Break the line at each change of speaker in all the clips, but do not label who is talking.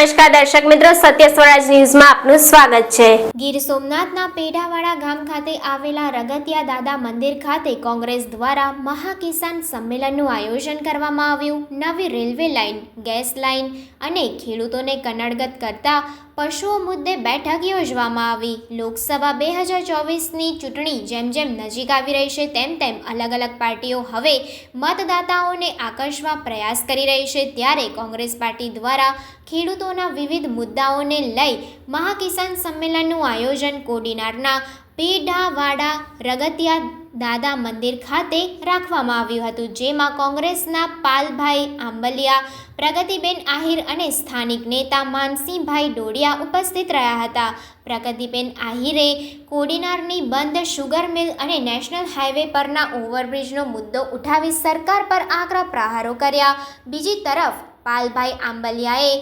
નમસ્કાર દર્શક મિત્રો, સત્ય સ્વરાજ ન્યૂઝમાં આપનું સ્વાગત છે.
ગીર સોમનાથના પેઢાવાડા ગામ ખાતે આવેલા રગતિયા દાદા મંદિર ખાતે કોંગ્રેસ દ્વારા મહાકિસાન સંમેલનનું આયોજન કરવામાં આવ્યું. નવી રેલવે લાઇન, ગેસ લાઇન અને ખેડૂતોને કનડગત કરતા પશુઓ મુદ્દે બેઠક યોજવામાં આવી. લોકસભા બે હજાર ચોવીસની ચૂંટણી જેમ જેમ નજીક આવી રહી છે, તેમ તેમ અલગ અલગ પાર્ટીઓ હવે મતદાતાઓને આકર્ષવા પ્રયાસ કરી રહી છે. ત્યારે કોંગ્રેસ પાર્ટી દ્વારા ખેડૂતોના વિવિધ મુદ્દાઓને લઈ મહાકિસાન સંમેલનનું આયોજન કોડીનારના પેઢાવાડા રગતિયા દાદા મંદિર ખાતે રાખવામાં આવ્યું હતું, જેમાં કોંગ્રેસના પાલભાઈ આંબલિયા, પ્રગતિબેન આહિર અને સ્થાનિક નેતા માનસિંહભાઈ ડોડિયા ઉપસ્થિત રહ્યા હતા. પ્રગતિબેન આહિરે કોડીનારની બંધ શુગર મિલ અને નેશનલ હાઈવે પરના ઓવરબ્રિજનો મુદ્દો ઉઠાવી સરકાર પર આકરા પ્રહારો કર્યા. બીજી તરફ પાલભાઈ આંબલિયાએ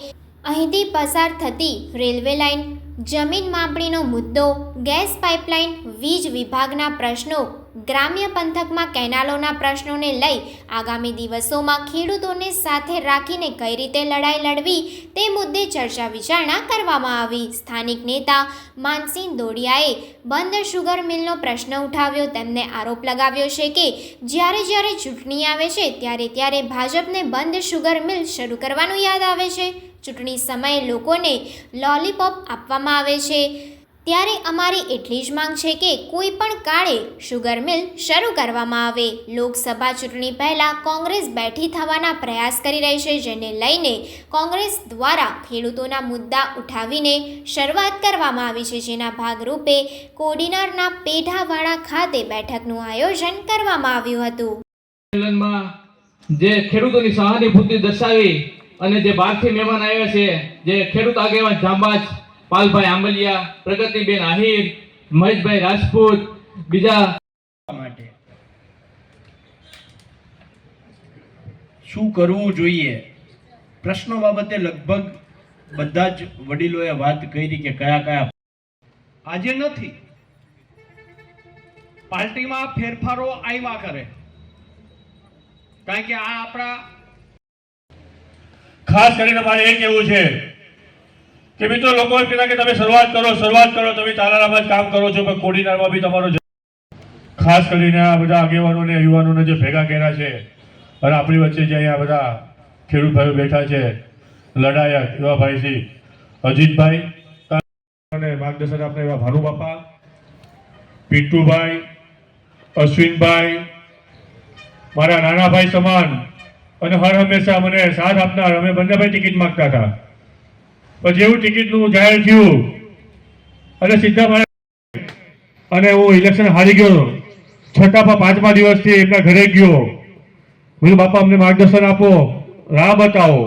અહીંથી પસાર થતી રેલવે લાઇન જમીન માપણીનો મુદ્દો ગેસ પાઇપલાઇન વીજ વિભાગના પ્રશ્નો ગ્રામ્ય પંથકમાં કેનાલોના પ્રશ્નોને લઈ આગામી દિવસોમાં ખેડૂતોને સાથે રાખીને કઈ રીતે લડાઈ લડવી તે મુદ્દે ચર્ચા વિચારણા કરવામાં આવી. સ્થાનિક નેતા માનસિંહ દોડિયાએ બંધ શુગર મિલનો પ્રશ્ન ઉઠાવ્યો. તેમને આરોપ લગાવ્યો છે કે જ્યારે જ્યારે ચૂંટણી આવે છે ત્યારે ત્યારે ભાજપને બંધ શુગર મિલ શરૂ કરવાનું યાદ આવે છે. ચૂંટણી સમયે લોકોને લોલીપોપ આપવામાં આવે છે. ત્યારે અમારી એટલી જ માંગ છે કે કોઈ પણ કાળે શુગર મિલ શરૂ કરવામાં આવે. લોકસભા ચૂંટણી પહેલાં કોંગ્રેસ બેઠી થવાના પ્રયાસ કરી રહી છે, જેને લઈને કોંગ્રેસ દ્વારા ખેડૂતોના મુદ્દા ઉઠાવીને શરૂઆત કરવામાં આવી છે. જેના ભાગરૂપે કોડીનારના પેઢાવાડા ખાતે બેઠકનું આયોજન કરવામાં આવ્યું હતું.
જે ખેડૂતોની સહાનુભૂતિ દર્શાવી અને જે બહારથી મહેમાન આવ્યા છે, જે ખેડૂત આગેવાન જાંબાજ પાલભાઈ આંબલિયા પ્રગતિબેન આહિર મહેશભાઈ રાજપૂત બીજા
માટે. શું કરવું જોઈએ? પ્રશ્નો બાબતે લગભગ બધા જ વડીલોએ વાત કરી કે કયા કયા
આજે નથી. પાર્ટીમાં ફેરફારો આવ્યા કરે. કારણ કે આ આપણા
ખાસ કરીને મારે એ કહેવું છે કે મિત્રો લોકો એમ કહેતા કે તમે શરૂઆત કરો શરૂઆત કરો, તમે તાલાલામાં જ કામ કરો છો, પણ કોડીનારમાં બી તમારો ખાસ કરીને આ બધા આગેવાનોને, યુવાનોને જે ભેગા કર્યા છે, અને આપણી વચ્ચે જે અહીંયા બધા ખેડૂત ભાઈઓ બેઠા છે, લડાયક એવા ભાઈ શ્રી અજીતભાઈ અને માર્ગદર્શન આપણે એવા ભાનુ બાપા, પિન્ટુભાઈ, અશ્વિનભાઈ, મારા નાના ભાઈ સમાન, અને હર હંમેશા મને સાથ આપનાર અમે બંને ભાઈ ટિકિટ માગતા હતા. પણ જેવું ટિકિટનું જાહેર થયું. અને સીધા મારા અને હું ઇલેક્શન હારી ગયો. છઠ્ઠા પાંચમા દિવસથી એમના ઘરે ગયો. મેં બાપા અમને માર્ગદર્શન આપો. રાહ બતાવો.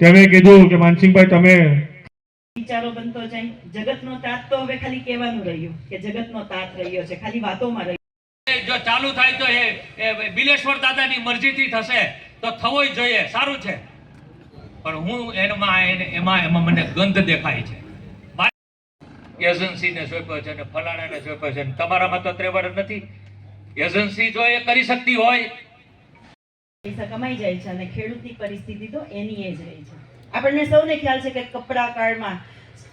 તેમણે કીધું કે માનસિંહભાઈ તમે
વિચારો બનતો જાય. જગતનો તાત તો હવે ખાલી કહેવાનું રહ્યું કે જગતનો તાત રહ્યો છે. ખાલી વાતોમાં રહ્યો.
જો ચાલુ થાય તો એ એ બિલેશ્વર દાદાની મરજીથી થશે. તો થવો જ જોઈએ. સારું છે. પણ હું એમાં એમાં એમાં મને ગંધ દેખાય છે. એજન્સીને સોંપ્યો છે ને ફલાણાને સોંપ્યો છે તમારામાં તો ત્રેવડ નથી. એજન્સી જો એ કરી શકતી હોય.
પૈસા કમાઈ જાય છે અને ખેડૂતની પરિસ્થિતિ તો એની એ જ રહી છે. આપણને સૌને ખ્યાલ છે કે કપડા કાળમાં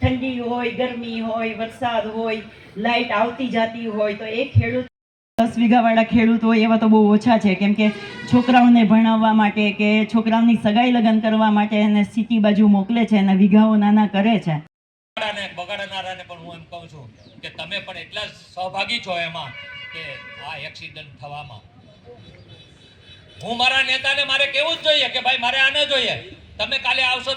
ઠંડી હોય, ગરમી હોય, વરસાદ હોય લાઇટ આવતી જાતી હોય તો એ ખેડૂત દસ વીઘાવાળા ખેડૂતો એવા તો બહુ ઓછા છે. કેમ કે છોકરાઓને ભણાવવા માટે કે છોકરાઓની સગાઈ લગ્ન કરવા માટે એને સિટી બાજુ મોકલે છે અને વીઘાઓ નાના કરે છે.
બગાડનારાને પણ હું એમ કહું છું કે તમે પણ એટલા સહભાગી છો એમાં કે આ એક્સિડન્ટ થવામાં. હું મારા નેતાને મારે કેવું જ જોઈએ કે ભાઈ મારે આને જોઈએ. તમે કાલે આવશો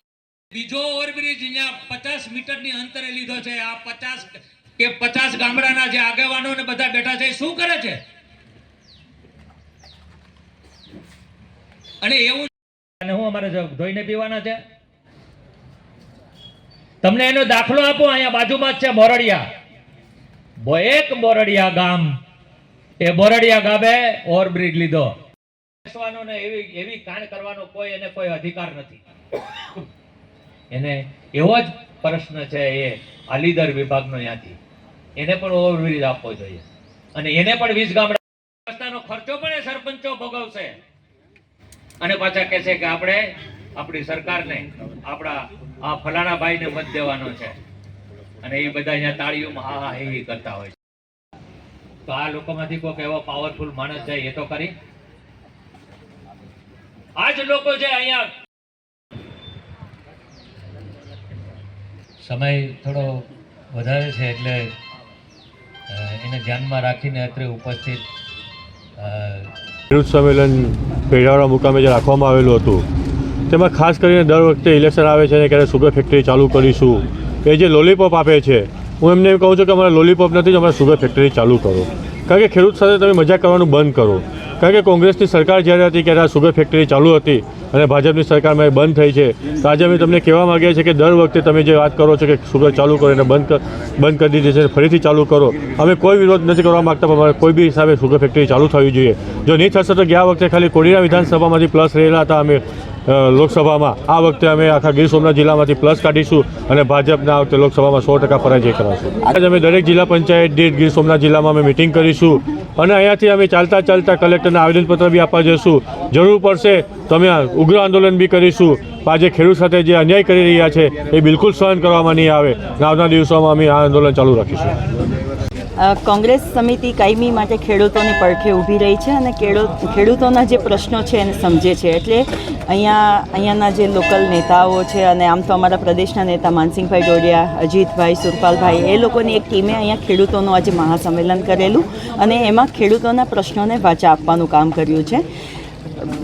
બીજો ઓવરબ્રિજ અહીંયા પચાસ મીટરની અંતરે લીધો છે. આ પચાસ કે પચાસ ગામડાના જે આગેવાનો ને બધા બેઠા છે શું કરે છે? અને એવું હું અમારે ધોઈને પીવાના છે. તમને એનો દાખલો આપો, અહીંયા બાજુમાં છે બોરડિયા. એક બોરડિયા ગામ. એ બોરડિયા ગામે ઓવરબ્રિજ લીધો. બેસવાનો ને એવી એવી કાંડ કરવાનો કોઈ એને કોઈ અધિકાર નથી. એને એવો જ પ્રશ્ન છે એ આલીદર વિભાગનો ત્યાંથી. એને પણ ઓવરબ્રિજ આપવો જોઈએ. અને એને પણ વીસ ગામડા રસ્તાનો ખર્ચો પણ એ સરપંચો ભોગવશે. અને પાછા કહે છે કે આપણે આપણી સરકારને, આપણા આ ફલાણા ભાઈને મત દેવાનો છે. અને એ બધા અહીંયા તાળીઓમાં હા હા, હે કરતા હોય છે. તો આ લોકોમાંથી કોઈક એવો પાવરફુલ માણસ છે, એ તો કરી આ જ લોકો છે અહીંયા સમય થોડો વધારે છે એટલે એને ધ્યાનમાં રાખીને અત્રે ઉપસ્થિત
ખેડૂત સંમેલન પેઢાવાળા મુકામે જે રાખવામાં આવેલું હતું, તેમાં ખાસ કરીને દર વખતે ઇલેક્શન આવે છે અને ક્યારે સુગર ફેક્ટરી ચાલુ કરીશું, એ જે લોલીપોપ આપે છે, હું એમને એમ કહું છું કે અમારે લોલીપોપ નથી, અમારે સુગર ફેક્ટરી ચાલુ કરો. કારણ કે ખેડૂત સાથે તમે મજા કરવાનું બંધ કરો. કારણ કે કોંગ્રેસની સરકાર જ્યારે હતી ત્યારે આ સુગર ફેક્ટરી ચાલુ હતી અને ભાજપની સરકારમાં એ બંધ થઈ છે. તો આજે અમે તમને કહેવા માગીએ છીએ કે દર વખતે તમે જે વાત કરો છો કે સુગર ચાલુ કરો એને બંધ બંધ કરી દીધી છે ફરીથી ચાલુ કરો. અમે કોઈ વિરોધ નથી કરવા માગતા, પણ અમારે કોઈ બી હિસાબે સુગર ફેક્ટરી ચાલુ થવી જોઈએ. જો નહીં થશે તો ગયા વખતે ખાલી કોડીના વિધાનસભામાંથી પ્લસ રહેલા હતા અમે. લોકસભામાં આ વખતે અમે આખા ગીર સોમનાથ જિલ્લામાંથી પ્લસ કાઢીશું અને ભાજપના આ વખતે લોકસભામાં સો ટકા પરાજય કરાવશું. આજે અમે દરેક જિલ્લા પંચાયત દીઠ ગીર સોમનાથ જિલ્લામાં અમે મિટિંગ કરીશું અને અહીંયાથી અમે ચાલતા ચાલતા કલેક્ટરને આવેદનપત્ર બી આપવા જઈશું. જરૂર પડશે તો અમે ઉગ્ર આંદોલન બી કરીશું. આજે ખેડૂત સાથે જે અન્યાય કરી રહ્યા છે એ બિલકુલ સહન કરવામાં નહીં આવે. આવનાર દિવસોમાં અમે આ આંદોલન ચાલુ રાખીશું.
કોંગ્રેસ સમિતિ કાયમી માટે ખેડૂતોની પડખે ઊભી રહી છે અને ખેડૂત ખેડૂતોના જે પ્રશ્નો છે એને સમજે છે. એટલે અહીંયા, અહીંયાના જે લોકલ નેતાઓ છે અને આમ તો અમારા પ્રદેશના નેતા માનસિંહભાઈ ડોડિયા, અજીતભાઈ સુરપાલભાઈ, એ લોકોની એક ટીમે અહીંયા ખેડૂતોનું આજે મહાસંમેલન કરેલું અને એમાં ખેડૂતોના પ્રશ્નોને વાચા આપવાનું કામ કર્યું છે.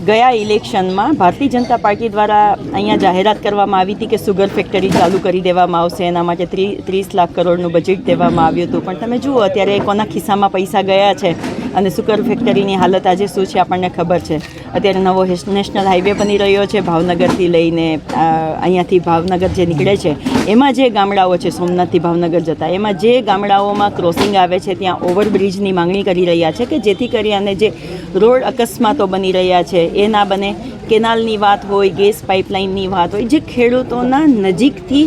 ગયા ઇલેક્શનમાં ભારતીય જનતા પાર્ટી દ્વારા અહીંયા જાહેરાત કરવામાં આવી હતી કે સુગર ફેક્ટરી ચાલુ કરી દેવામાં આવશે. એના માટે ત્રી, ત્રીસ લાખ કરોડનું બજેટ દેવામાં આવ્યું હતું. પણ તમે જુઓ, અત્યારે કોના ખિસ્સામાં પૈસા ગયા છે અને સુગર ફેક્ટરીની હાલત આજે શું છે આપણને ખબર છે. અત્યારે નવો નેશનલ હાઈવે બની રહ્યો છે ભાવનગરથી લઈને અહીંયાથી ભાવનગર જે નીકળે છે, એમાં જે ગામડાઓ છે, સોમનાથથી ભાવનગર જતા, એમાં જે ગામડાઓમાં ક્રોસિંગ આવે છે, ત્યાં ઓવરબ્રિજની માંગણી કરી રહ્યા છે કે જેથી કરી અને જે રોડ અકસ્માતો બની રહ્યા છે એ ના બને. કેનાલની વાત હોય, ગેસ પાઇપલાઇનની વાત હોય, જે ખેડૂતોના નજીકથી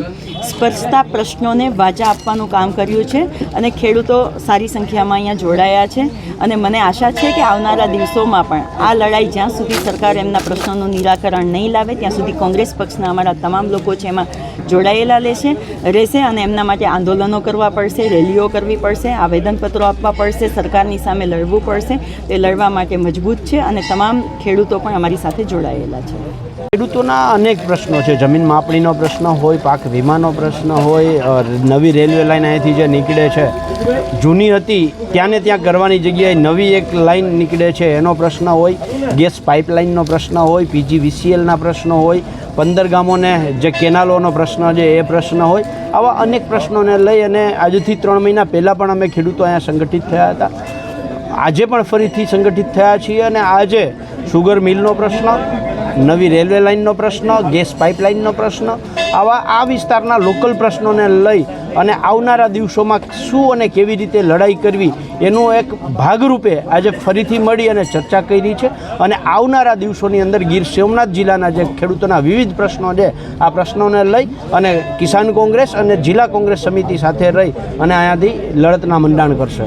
સ્પર્શતા પ્રશ્નોને વાચા આપવાનું કામ કર્યું છે અને ખેડૂતો સારી સંખ્યામાં અહીંયા જોડાયા છે. અને મને આશા છે કે આવનારા દિવસોમાં પણ આ લડાઈ જ્યાં સુધી સરકાર એમના પ્રશ્નોનું નિરાકરણ નહીં લાવે, ત્યાં સુધી કોંગ્રેસ પક્ષના અમારા તમામ લોકો છે એમાં જોડાયેલા લેશે, રહેશે અને એમના માટે આંદોલનો કરવા પડશે, રેલીઓ કરવી પડશે, આવેદનપત્રો આપવા પડશે, સરકારની સામે લડવું પડશે. તે લડવા માટે મજબૂત છે અને તમામ ખેડૂતો પણ અમારી સાથે જોડાયેલા છે.
ખેડૂતોના અનેક પ્રશ્નો છે. જમીન માપણીનો પ્રશ્ન હોય, પાક વીમાનો પ્રશ્ન હોય નવી રેલવે લાઈન અહીંથી જે નીકળે છે. જૂની હતી ત્યાંને ત્યાં કરવાની જગ્યાએ નવી એક લાઈન નીકળે છે, એનો પ્રશ્ન હોય. ગેસ પાઇપલાઇનનો પ્રશ્ન હોય, પીજીવીસીએલના પ્રશ્નો હોય, પંદર ગામોને જે કેનાલોનો પ્રશ્ન છે, એ પ્રશ્ન હોય. આવા અનેક પ્રશ્નોને લઈ અને આજથી ત્રણ મહિના પહેલાં પણ અમે ખેડૂતો અહીંયા સંગઠિત થયા હતા. આજે પણ ફરીથી સંગઠિત થયા છીએ અને આજે સુગર મિલનો પ્રશ્ન, નવી રેલવે લાઇનનો પ્રશ્ન, ગેસ પાઇપલાઇનનો પ્રશ્ન, આવા આ વિસ્તારના લોકલ પ્રશ્નોને લઈ અને આવનારા દિવસોમાં શું અને કેવી રીતે લડાઈ કરવી એનું એક ભાગરૂપે આજે ફરીથી મળી અને ચર્ચા કરી છે. અને આવનારા દિવસોની અંદર ગીર સોમનાથ જિલ્લાના જે ખેડૂતોના વિવિધ પ્રશ્નો છે, આ પ્રશ્નોને લઈ અને કિસાન કોંગ્રેસ અને જિલ્લા કોંગ્રેસ સમિતિ સાથે રહી અને અહીંયાથી લડતના મંડાણ કરશે.